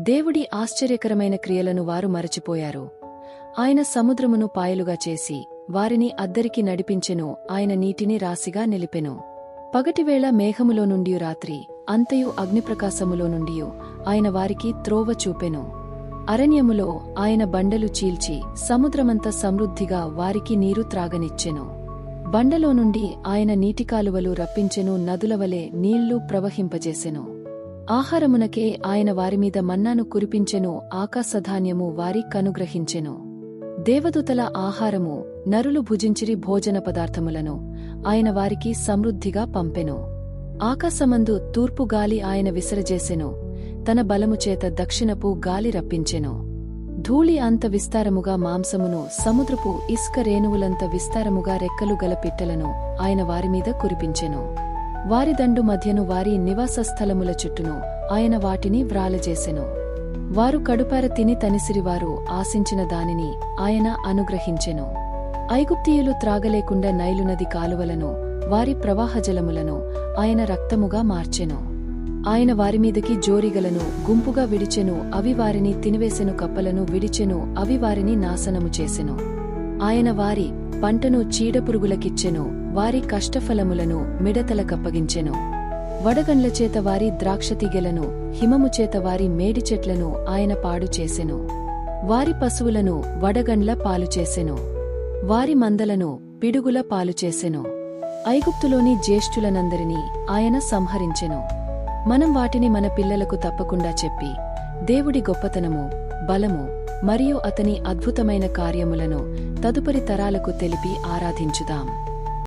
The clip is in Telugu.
దేవుడి ఆశ్చర్యకరమైన క్రియలను వారు మరచిపోయారు. ఆయన సముద్రమును పాయలుగా చేసి వారిని అద్దరికి నడిపించెను ఆయన నీటిని రాశిగా నిలిపెను. పగటివేళ మేఘములో నుండి రాత్రి అంతయు అగ్నిప్రకాశములో నుండి ఆయన వారికి త్రోవ చూపెను. అరణ్యములో ఆయన బండలు చీల్చి సముద్రమంత సమృద్ధిగా వారికి నీరు త్రాగనిచ్చెను. బండలో నుండి ఆయన నీటికాలువలు రప్పించెను నదులవలే నీళ్ళు ప్రవహింపజేసెను. ఆహారమునకే ఆయన వారిమీద మన్నాను కురిపించెను ఆకాశధాన్యము వారి కనుగ్రహించెను. దేవదూతల ఆహారము నరులు భుజించిరి భోజన పదార్థములను ఆయన వారికి సమృద్ధిగా పంపెను. ఆకాశమందు తూర్పు గాలి ఆయన విసరజేసెను తన బలముచేత దక్షిణపు గాలి రప్పించెను. ధూళి అంత విస్తారముగా మాంసమును సముద్రపు ఇసుక రేణువులంత విస్తారముగా రెక్కలు గల పిట్టలను ఆయన వారిమీద కురిపించెను. వారి దండు మధ్యను వారి నివాస స్థలముల చుట్టూను ఆయన వాటిని వ్రాలజేసెను. వారు కడుపార తిని తనిసిరివారు ఆశించిన దానిని ఆయన అనుగ్రహించెను. ఐగుప్తీయులు త్రాగలేకుండా నైలునది కాలువలను వారి ప్రవాహజలములను ఆయన రక్తముగా మార్చెను. ఆయన వారిమీదకి జోరిగలను గుంపుగా విడిచెను అవి వారిని తినివేసెను కప్పలను విడిచెను అవి వారిని నాశనము చేసెను. ఆయన వారి పంటను చీడపురుగులకిచ్చెను వారి కష్టఫలములను మిడతలకప్పగించెను. వడగండ్ల చేత వారి ద్రాక్షతీగలను హిమము చేత వారి మేడి చెట్లను ఆయన పాడు చేసెను. వారి పశువులను వడగండ్ల పాలు చేసెను. వారి మందలను పిడుగుల పాలు చేసెను. ఐగుప్తులోని జ్యేష్ఠులనందరినీ ఆయన సంహరించెను. మనం వాటిని మన పిల్లలకు తప్పకుండా చెప్పి దేవుడి గొప్పతనము బలము మరియు అతని అద్భుతమైన కార్యములను తదుపరి తరాలకు తెలిపి ఆరాధించుదాం.